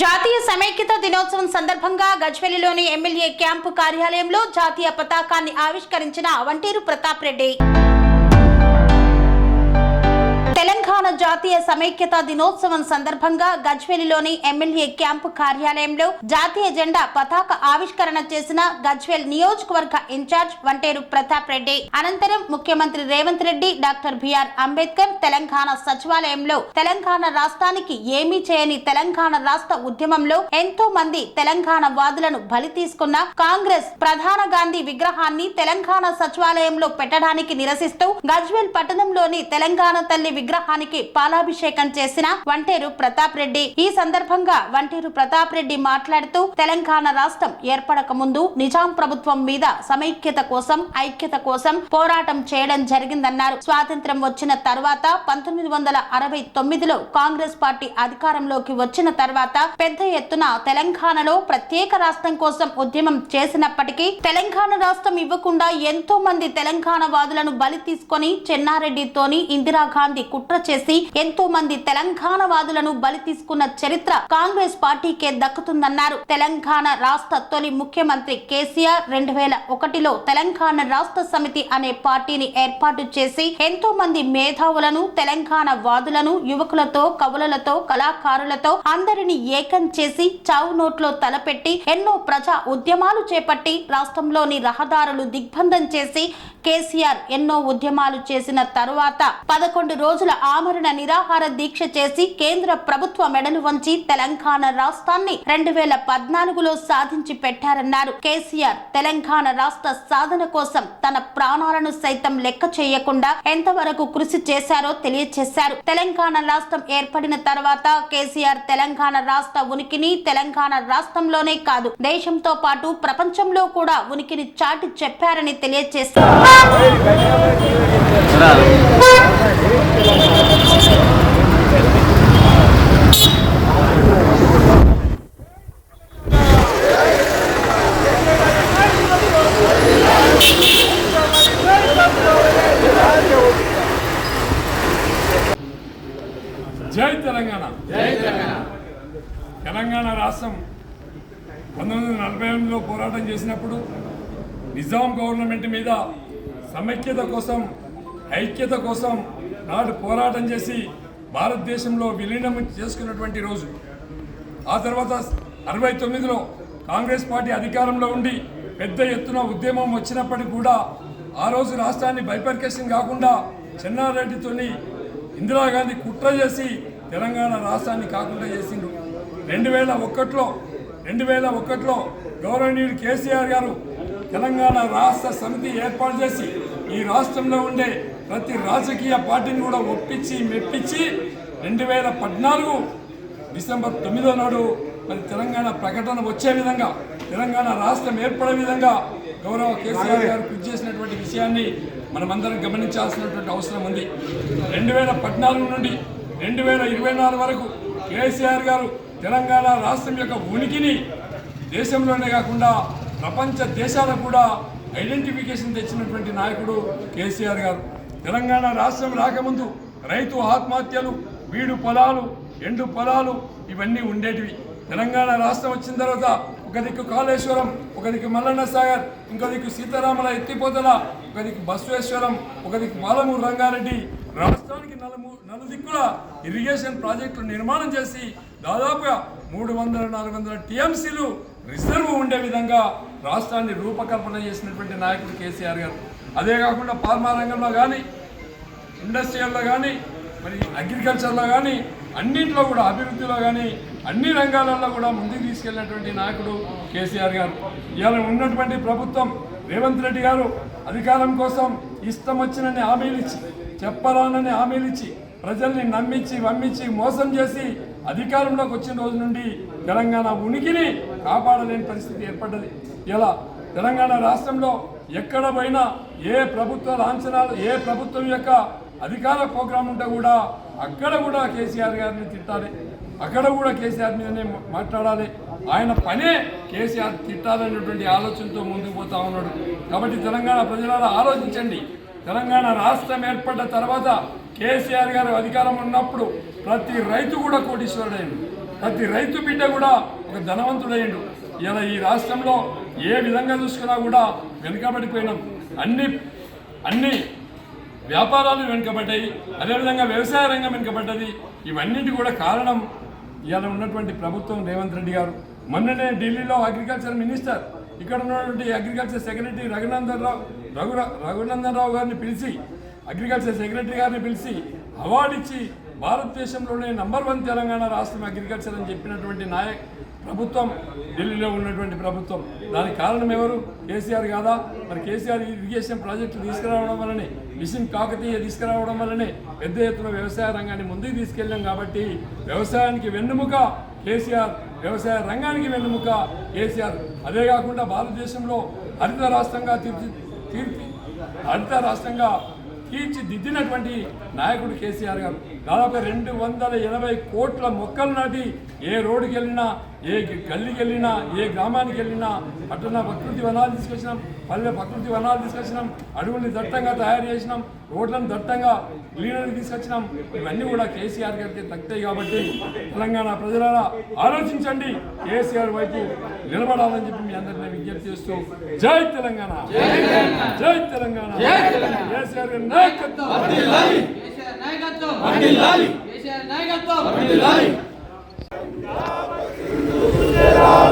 జాతీయ సమైక్యత దినోత్సవం సందర్భంగా గజ్వెల్లిలోని ఎమ్మెల్యే క్యాంపు కార్యాలయంలో జాతీయ పతాకాన్ని ఆవిష్కరించిన వంటేరు ప్రతాప్ రెడ్డి. జాతీయ సమైక్యత దినోత్సవం సందర్భంగా గజ్వేలిలోని ఎమ్మెల్యే క్యాంపు కార్యాలయంలో జాతీయ జెండా పతాక ఆవిష్కరణ చేసిన గజ్వేల్ నియోజకవర్గ ఇన్ఛార్జ్ వంటేరు ప్రతాప్ రెడ్డి. అనంతరం ముఖ్యమంత్రి Revanth Reddy doctor B R Ambedkar Telangana సచివాలయంలో తెలంగాణ రాష్ట్రానికి ఏమీ చేయని తెలంగాణ రాష్ట్ర ఉద్యమంలో ఎంతో మంది తెలంగాణ వాదులను బలి తీసుకున్న కాంగ్రెస్ ప్రధాన గాంధీ విగ్రహాన్ని తెలంగాణ సచివాలయంలో పెట్టడానికి నిరసిస్తూ గజ్వేల్ పట్టణంలోని తెలంగాణ తల్లి విగ్రహానికి పాలాభిషేకం చేసిన వంటేరు ప్రతాప్ రెడ్డి. ఈ సందర్భంగా వంటేరు ప్రతాప్ రెడ్డి మాట్లాడుతూ తెలంగాణ రాష్ట్రం ఏర్పడక ముందు నిజాం ప్రభుత్వం మీద సమైక్యత కోసం ఐక్యత కోసం పోరాటం చేయడం జరిగిందన్నారు. స్వాతంత్ర్యం వచ్చిన తర్వాత పంతొమ్మిది వందల అరవై తొమ్మిదిలో కాంగ్రెస్ పార్టీ అధికారంలోకి వచ్చిన తర్వాత పెద్ద ఎత్తున తెలంగాణలో ప్రత్యేక రాష్ట్రం కోసం ఉద్యమం చేసినప్పటికీ తెలంగాణ రాష్ట్రం ఇవ్వకుండా ఎంతో మంది తెలంగాణ వాదులను బలి తీసుకొని చెన్నారెడ్డితోని ఇందిరాగాంధీ కుట్ర చేసి ఎంతో మంది తెలంగాణ వాదులను బలి తీసుకున్న చరిత్ర కాంగ్రెస్ పార్టీకే దక్కుతుందన్నారు. తెలంగాణ రాష్ట్ర తొలి ముఖ్యమంత్రి కేసీఆర్ రెండు వేల ఒకటిలో తెలంగాణ రాష్ట్ర సమితి అనే పార్టీని ఏర్పాటు చేసి ఎంతో మంది మేధావులను తెలంగాణ వాదులను యువకులతో కవులతో కళాకారులతో అందరిని ఏకం చేసి చావు నోట్లో తలపెట్టి ఎన్నో ప్రజా ఉద్యమాలు చేపట్టి రాష్ట్రంలోని రహదారులు దిగ్బంధం చేసి కేసీఆర్ ఎన్నో ఉద్యమాలు చేసిన తరువాత పదకొండు రోజుల ఆమరణ నిరాహార దీక్ష చేసి కేంద్ర ప్రభుత్వ మెడలు వంచి తెలంగాణ రాష్ట్రాన్ని రెండు వేల పద్నాలుగులో సాధించి పెట్టారన్నారు. కేసీఆర్ తెలంగాణ రాష్ట్ర సాధన కోసం తన ప్రాణాలను సైతం లెక్క చేయకుండా ఎంతవరకు కృషి చేశారో తెలియజేశారు తెలంగాణ రాష్ట్రం ఏర్పడిన తర్వాత కేసీఆర్ తెలంగాణ రాష్ట్ర ఉనికిని తెలంగాణ రాష్ట్రంలోనే కాదు దేశంతో పాటు ప్రపంచంలో కూడా ఉనికిని చాటి చెప్పారని తెలియజేశారు జై తెలంగాణ. తెలంగాణ రాష్ట్రం పంతొమ్మిది వందల నలభై ఎనిమిదిలో పోరాటం చేసినప్పుడు నిజాం గవర్నమెంట్ మీద సమైక్యత కోసం ఐక్యత కోసం నాడు పోరాటం చేసి భారతదేశంలో విలీనం చేసుకున్నటువంటి రోజు. ఆ తర్వాత అరవై తొమ్మిదిలో కాంగ్రెస్ పార్టీ అధికారంలో ఉండి పెద్ద ఎత్తున ఉద్యమం వచ్చినప్పటికీ కూడా ఆ రోజు రాష్ట్రాన్ని బైపర్కేషన్ కాకుండా చెన్నారెడ్డితోని ఇందిరాగాంధీ కుట్ర చేసి తెలంగాణ రాష్ట్రాన్ని కాకుండా చేసిండు రెండు వేల ఒకటిలో రెండు వేల ఒకటిలో గౌరవనీయుడు కేసీఆర్ గారు తెలంగాణ రాష్ట్ర సమితి ఏర్పాటు చేసి ఈ రాష్ట్రంలో ఉండే ప్రతి రాజకీయ పార్టీని కూడా ఒప్పించి మెప్పించి రెండు వేల పద్నాలుగు డిసెంబర్ తొమ్మిదో నాడు మరి తెలంగాణ ప్రకటన వచ్చే విధంగా తెలంగాణ రాష్ట్రం ఏర్పడే విధంగా గౌరవ కేసీఆర్ గారు కృషి చేసినటువంటి విషయాన్ని మనమందరం గమనించాల్సినటువంటి అవసరం ఉంది. రెండు వేల పద్నాలుగు నుండి రెండు వేల ఇరవై నాలుగు వరకు కేసీఆర్ గారు తెలంగాణ రాష్ట్రం యొక్క ఉనికిని దేశంలోనే కాకుండా ప్రపంచ దేశాలకు కూడా ఐడెంటిఫికేషన్ తెచ్చినటువంటి నాయకుడు కేసీఆర్ గారు. తెలంగాణ రాష్ట్రం రాకముందు రైతు ఆత్మహత్యలు వీడు పొలాలు ఎండు పొలాలు ఇవన్నీ ఉండేటివి. తెలంగాణ రాష్ట్రం వచ్చిన తర్వాత ఒక దిక్కు కాళేశ్వరం ఒక దిక్కు మల్లన్న సాగర్ ఇంకో దిక్కు సీతారామల ఎత్తిపోతల ఒక దిక్కు బసవేశ్వరం ఒక దిక్కు మాలమూరు రంగారెడ్డి. రాష్ట్రానికి నలుము నలుదిక్కుల ఇరిగేషన్ ప్రాజెక్టులు నిర్మాణం చేసి దాదాపుగా మూడు వందల నాలుగు వందల టీఎంసీలు రిజర్వ్ ఉండే విధంగా రాష్ట్రాన్ని రూపకల్పన చేసినటువంటి నాయకుడు కేసీఆర్ గారు. అదే కాకుండా ఫార్మా రంగంలో కానీ ఇండస్ట్రియల్లో కానీ మరి అగ్రికల్చర్లో కానీ అన్నింటిలో కూడా అభివృద్ధిలో కానీ అన్ని రంగాలలో కూడా ముందుకు తీసుకెళ్ళినటువంటి నాయకుడు కేసీఆర్ గారు. ఇవాళ ఉన్నటువంటి ప్రభుత్వం రేవంత్ రెడ్డి గారు అధికారం కోసం ఇష్టం వచ్చినన్ని హామీలు ఇచ్చి చెప్పరానని హామీలు ఇచ్చి ప్రజల్ని నమ్మించి వమ్మించి మోసం చేసి అధికారంలోకి వచ్చిన రోజు నుండి తెలంగాణ ఉనికిని కాపాడలేని పరిస్థితి ఏర్పడ్డది. ఇలా తెలంగాణ రాష్ట్రంలో ఎక్కడ పోయినా ఏ ప్రభుత్వ లాంఛనాలు ఏ ప్రభుత్వం యొక్క అధికార ప్రోగ్రాం ఉంటే కూడా అక్కడ కూడా కేసీఆర్ గారిని తిట్టాలి. అక్కడ కూడా కేసీఆర్ మీదనే మాట్లాడాలి. ఆయన పనే కేసీఆర్ తిట్టాలనేటువంటి ఆలోచనతో ముందుకు పోతా ఉన్నాడు. కాబట్టి తెలంగాణ ప్రజలారా ఆలోచించండి. తెలంగాణ రాష్ట్రం ఏర్పడ్డ తర్వాత కేసీఆర్ గారు అధికారం ఉన్నప్పుడు ప్రతి రైతు కూడా కోటీశ్వరుడైంది ప్రతి రైతు బిడ్డ కూడా ఒక ధనవంతుడయ్యిండు ఇలా ఈ రాష్ట్రంలో ఏ విధంగా చూసుకున్నా కూడా వెనుకబడిపోయినాం. అన్ని అన్ని వ్యాపారాలు వెనుకబడ్డాయి. అదేవిధంగా వ్యవసాయ రంగం వెనుకబడ్డది. ఇవన్నిటి కూడా కారణం ఇవాళ ఉన్నటువంటి ప్రభుత్వం రేవంత్ రెడ్డి గారు. మొన్ననే ఢిల్లీలో అగ్రికల్చర్ మినిస్టర్ ఇక్కడ ఉన్నటువంటి అగ్రికల్చర్ సెక్రటరీ రఘునందన్ రావు రఘు రఘునందన్ రావు గారిని పిలిచి అగ్రికల్చర్ సెక్రటరీ గారిని పిలిచి అవార్డు ఇచ్చి భారతదేశంలోనే నంబర్ వన్ తెలంగాణ రాష్ట్రం అగ్రికల్చర్ అని చెప్పినటువంటి నాయక్ ప్రభుత్వం ఢిల్లీలో ఉన్నటువంటి ప్రభుత్వం. దానికి కారణం ఎవరు? కేసీఆర్ కాదా? మరి కేసీఆర్ ఇరిగేషన్ ప్రాజెక్టులు తీసుకురావడం వల్లనే మిషన్ కాకతీయ తీసుకురావడం వల్లనే పెద్ద ఎత్తున వ్యవసాయ రంగాన్ని ముందుకు తీసుకెళ్ళాం కాబట్టి వ్యవసాయానికి వెన్నుముక కేసీఆర్ వ్యవసాయ రంగానికి వెన్నుముక కేసీఆర్. అదే కాకుండా భారతదేశంలో హరిత రాష్ట్రంగా తీర్చి తీర్చి హరిత రాష్ట్రంగా తీర్చిదిద్దినటువంటి నాయకుడు కేసీఆర్ గారు. దాదాపు రెండు వందల ఎనభై కోట్ల మొక్కలు నాటి ఏ రోడ్డుకి వెళ్ళినా ఏ గల్లీకి వెళ్ళినా ఏ గ్రామానికి వెళ్ళినా పట్టణ ప్రకృతి వనాలు తీసుకొచ్చినాం పల్లె ప్రకృతి వనాలు తీసుకొచ్చినాం అడవుల్ని దట్టంగా తయారు చేసినాం రోడ్లను దట్టంగా గ్లీనరీ తీసుకొచ్చినాం. ఇవన్నీ కూడా కేసీఆర్ గారికి తగ్గుతాయి కాబట్టి తెలంగాణ ప్రజలారా ఆలోచించండి. కేసీఆర్ వైపు నిలబడాలని చెప్పి మీ అందరినీ విజ్ఞప్తి చేస్తూ జై తెలంగాణ. జై తెలంగాణ. కేసీఆర్ గారి నాయకత్వం. కేసీఆర్ నాయకత్వం.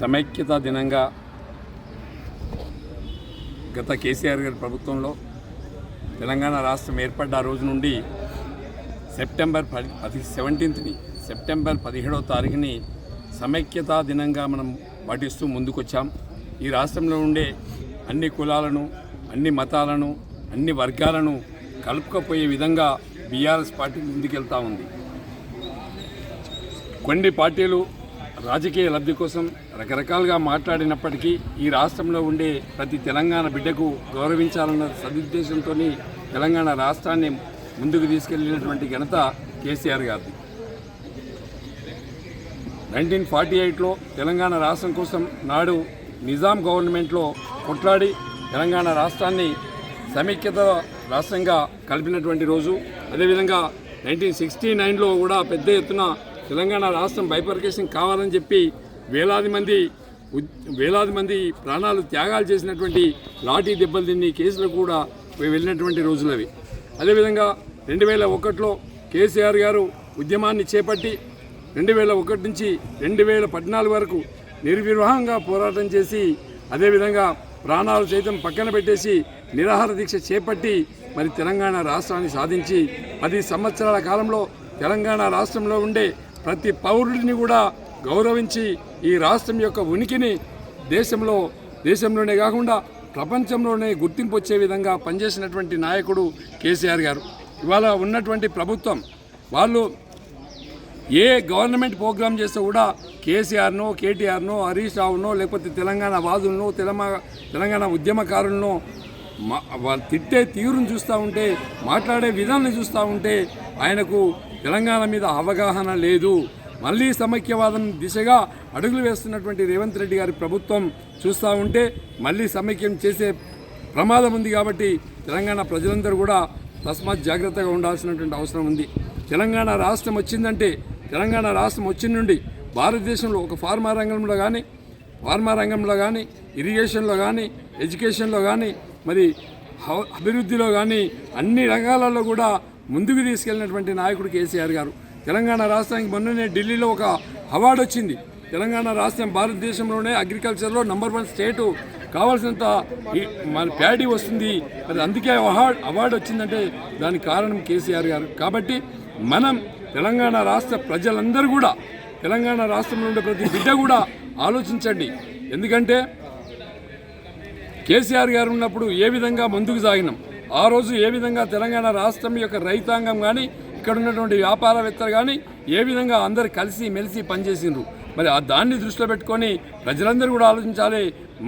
సమైక్యత దినంగా గత కేసీఆర్ గారి ప్రభుత్వంలో తెలంగాణ రాష్ట్రం ఏర్పడ్డ ఆ రోజు నుండి సెప్టెంబర్ పది పది సెవెంటీన్త్ని సెప్టెంబర్ పదిహేడవ తారీఖుని సమైక్యతా దినంగా మనం పాటిస్తూ ముందుకొచ్చాం. ఈ రాష్ట్రంలో ఉండే అన్ని కులాలను అన్ని మతాలను అన్ని వర్గాలను కలుపుకపోయే విధంగా బీఆర్ఎస్ పార్టీ ముందుకెళ్తా ఉంది. కొన్ని పార్టీలు రాజకీయ లబ్ధి కోసం రకరకాలుగా మాట్లాడినప్పటికీ ఈ రాష్ట్రంలో ఉండే ప్రతి తెలంగాణ బిడ్డకు గౌరవించాలన్న సదుద్దేశంతో తెలంగాణ రాష్ట్రాన్ని ముందుకు తీసుకెళ్ళినటువంటి ఘనత కేసీఆర్ గారిది. నైన్టీన్ ఫార్టీ ఎయిట్లో తెలంగాణ రాష్ట్రం కోసం నాడు నిజాం గవర్నమెంట్లో కొట్లాడి తెలంగాణ రాష్ట్రాన్ని సమైక్యత రాష్ట్రంగా కలిపినటువంటి రోజు. అదేవిధంగా నైన్టీన్ సిక్స్టీ నైన్లో కూడా పెద్ద ఎత్తున తెలంగాణ రాష్ట్రం బైపర్కేషన్ కావాలని చెప్పి వేలాది మంది వేలాది మంది ప్రాణాలు త్యాగాలు చేసినటువంటి లాఠీ దెబ్బలు తిని కేసులు కూడా వెళ్ళినటువంటి రోజులు అవి. అదేవిధంగా రెండు వేల ఒకటిలో కేసీఆర్ గారు ఉద్యమాన్ని చేపట్టి రెండు వేల ఒకటి నుంచి రెండు వేల పద్నాలుగు వరకు నిర్వివాహంగా పోరాటం చేసి అదేవిధంగా ప్రాణాలు సైతం పక్కన పెట్టేసి నిరాహార దీక్ష చేపట్టి మరి తెలంగాణ రాష్ట్రాన్ని సాధించి పది సంవత్సరాల కాలంలో తెలంగాణ రాష్ట్రంలో ఉండే ప్రతి పౌరుడిని కూడా గౌరవించి ఈ రాష్ట్రం యొక్క ఉనికిని దేశంలో దేశంలోనే కాకుండా ప్రపంచంలోనే గుర్తింపు వచ్చే విధంగా పనిచేసినటువంటి నాయకుడు కేసీఆర్ గారు. ఇవాళ ఉన్నటువంటి ప్రభుత్వం వాళ్ళు ఏ గవర్నమెంట్ ప్రోగ్రామ్ చేస్తే కూడా కేసీఆర్నో కేటీఆర్నో హరీష్ రావునో లేకపోతే తెలంగాణ వాదులను తెలంగాణ తెలంగాణ ఉద్యమకారులను మా వాళ్ళు తిట్టే తీరును చూస్తూ ఉంటే మాట్లాడే విధానం చూస్తూ ఉంటే ఆయనకు తెలంగాణ మీద అవగాహన లేదు. మళ్ళీ సమైక్యవాదం దిశగా అడుగులు వేస్తున్నటువంటి రేవంత్ రెడ్డి గారి ప్రభుత్వం చూస్తూ ఉంటే మళ్ళీ సమైక్యం చేసే ప్రమాదం ఉంది కాబట్టి తెలంగాణ ప్రజలందరూ కూడా తస్మాత్ జాగ్రత్తగా ఉండాల్సినటువంటి అవసరం ఉంది. తెలంగాణ రాష్ట్రం వచ్చిందంటే తెలంగాణ రాష్ట్రం వచ్చిన నుండి భారతదేశంలో ఒక ఫార్మా రంగంలో కానీ ఫార్మా రంగంలో కానీ ఇరిగేషన్లో కానీ ఎడ్యుకేషన్లో కానీ మరి అభివృద్ధిలో కానీ అన్ని రంగాలలో కూడా ముందుకు తీసుకెళ్ళినటువంటి నాయకుడు కేసీఆర్ గారు. తెలంగాణ రాష్ట్రానికి మొన్ననే ఢిల్లీలో ఒక అవార్డు వచ్చింది. తెలంగాణ రాష్ట్రం భారతదేశంలోనే అగ్రికల్చర్లో నంబర్ వన్ స్టేటు. కావాల్సినంత మన ప్యాడీ వస్తుంది. మరి అందుకే అవార్డు అవార్డు వచ్చిందంటే దానికి కారణం కేసీఆర్ గారు. కాబట్టి మనం తెలంగాణ రాష్ట్ర ప్రజలందరూ కూడా తెలంగాణ రాష్ట్రంలో ఉండే ప్రతి బిడ్డ కూడా ఆలోచించండి. ఎందుకంటే కేసీఆర్ గారు ఉన్నప్పుడు ఏ విధంగా ముందుకు సాగినాం? ఆ రోజు ఏ విధంగా తెలంగాణ రాష్ట్రం యొక్క రైతాంగం కానీ ఇక్కడ ఉన్నటువంటి వ్యాపారవేత్తలు కానీ ఏ విధంగా అందరు కలిసి మెలిసి పనిచేసిండ్రు? మరి ఆ దాన్ని దృష్టిలో పెట్టుకొని ప్రజలందరూ కూడా ఆలోచించాలి.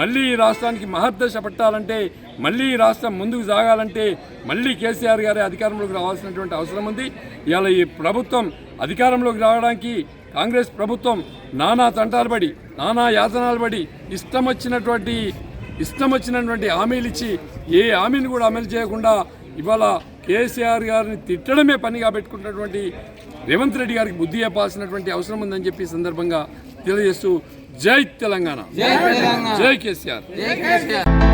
మళ్ళీ ఈ రాష్ట్రానికి మహర్దశ పట్టాలంటే మళ్ళీ ఈ రాష్ట్రం ముందుకు సాగాలంటే మళ్ళీ కేసీఆర్ గారి అధికారంలోకి రావాల్సినటువంటి అవసరం ఉంది. ఇవాళ ఈ ప్రభుత్వం అధికారంలోకి రావడానికి కాంగ్రెస్ ప్రభుత్వం నానా తంటాలు పడి నానా యాతనాలు పడి ఇష్టం వచ్చినటువంటి ఇష్టం వచ్చినటువంటి హామీలు ఇచ్చి ఏ హామీని కూడా అమలు చేయకుండా ఇవాళ కేసీఆర్ గారిని తిట్టడమే పనిగా పెట్టుకున్నటువంటి రేవంత్ రెడ్డి గారికి బుద్ధి చెప్పాల్సినటువంటి అవసరం ఉందని చెప్పి సందర్భంగా తెలియజేస్తూ జై తెలంగాణ. జై తెలంగాణ. జై కేసీఆర్.